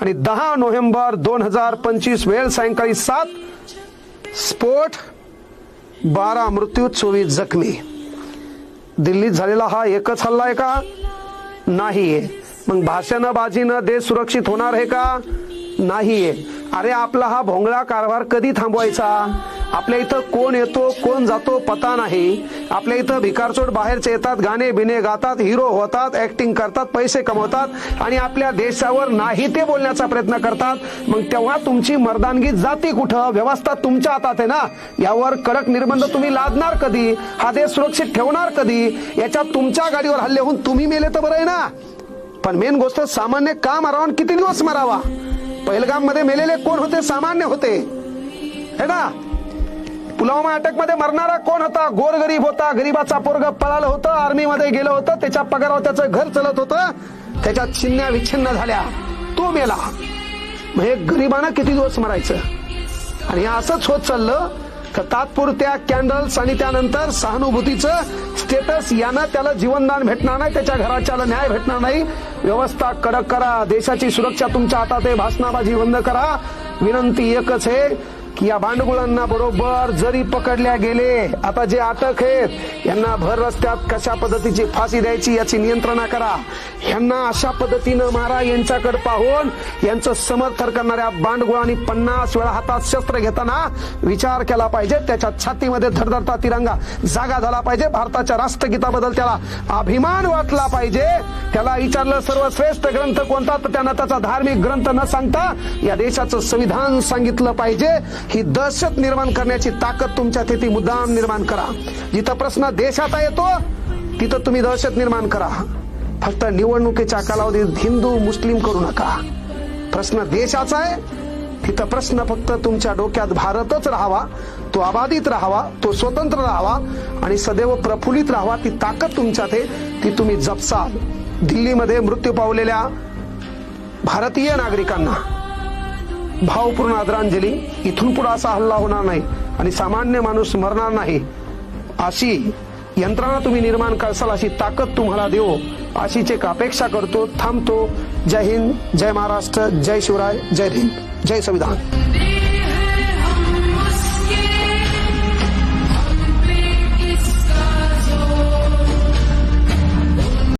आणि दहा नोव्हेंबर दोन हजार पंचवीस वेळ सायंकाळी सात स्फोट बारा मृत्यू चोवीस जखमी. दिल्लीत झालेला हा एकच हल्ला आहे का? नाहीये. मग भाषण बाजीनं देश सुरक्षित होणार आहे का? नाहीये. अरे आपला हा भोंगळा कारभार कधी थांबवायचा? आपल्या इथं कोण येतो कोण जातो पता नाही. आपल्या इथं भिकारचोट बाहेरचे येतात गाणे बिने गातात हिरो होतात ऍक्टिंग करतात पैसे कमवतात आणि आपल्या देशावर नाही ते बोलण्याचा प्रयत्न करतात. मग तेव्हा तुमची मर्दानगी जाती कुठं? व्यवस्था तुमच्या हातात आहे ना? यावर कडक निर्बंध तुम्ही लादणार कधी? हा देश सुरक्षित ठेवणार कधी? याच्यात तुमच्या गाडीवर हल्ले होऊन तुम्ही मेले तर बरं आहे ना? पण मेन गोष्ट सामान्य का मारावा किती दिवस मारावा? पहिलगाममध्ये मेलेले कोण होते? सामान्य होते. है ना? पुलवामा अटॅकमध्ये मरणारा कोण होता? गोरगरीब होता गरीबाचा पोरग पळालं होतं आर्मी मध्ये गेलं होतं त्याच्या पगारावर त्याचं घर चालत होतं त्याच्या छिन्न्या विच्छिन्न झाल्या. तो मेला. हे गरिबानं किती दिवस मरायचं? आणि असंच होत चाललं तर तात्पुरत्या कॅन्डल्स आणि त्यानंतर सहानुभूतीचं स्टेटस यानं त्याला जीवनदान भेटणार नाही त्याच्या घराच्याला न्याय भेटणार नाही. व्यवस्था कडक करा देशाची सुरक्षा तुमच्या हातात आहे भाषणाबाजी बंद करा. विनंती एकच आहे की या भांडगुळांना बरोबर जरी पकडल्या गेले आता जे अटक आहेत यांना भर रस्त्यात कशा पद्धतीची फाशी द्यायची याची नियंत्रणा करा. यांना अशा पद्धतीनं मारा यांच्याकडे पाहून यांचं समर्थन करणाऱ्या बांडगुळांनी पन्नास वेळा हातात शस्त्र घेताना विचार केला पाहिजे. त्याच्या छातीमध्ये धडधडता तिरंगा जागा झाला पाहिजे. भारताच्या राष्ट्रगीताबद्दल त्याला अभिमान वाटला पाहिजे. त्याला विचारलं सर्वश्रेष्ठ ग्रंथ कोणता? तर त्यानं त्याचा धार्मिक ग्रंथ न सांगता या देशाचं संविधान सांगितलं पाहिजे. ही दहशत निर्माण करण्याची ताकद तुमच्या तिथे मुद्दाम निर्माण करा. जिथं प्रश्न देशाचा येतो तिथं तुम्ही दहशत निर्माण करा. फक्त निवडणुकीच्या कालावधीत हिंदू मुस्लिम करू नका. प्रश्न देशाचा आहे. तिथं प्रश्न फक्त तुमच्या डोक्यात भारतच राहावा. तो अबाधित राहावा तो स्वतंत्र राहावा आणि सदैव प्रफुल्लित राहावा. ती ताकद तुमच्यात आहे ती तुम्ही जपसाल. दिल्लीमध्ये मृत्यू पावलेल्या भारतीय नागरिकांना भावपूर्ण आदरांजली. इथून पुढे असा हल्ला होणार नाही आणि सामान्य माणूस मरणार नाही अशी यंत्रणा तुम्ही निर्माण करसाल अशी ताकद तुम्हाला देऊ. अशीच एक अपेक्षा करतो थांबतो. जय हिंद जय महाराष्ट्र जय शिवराय जय हिंद जय संविधान.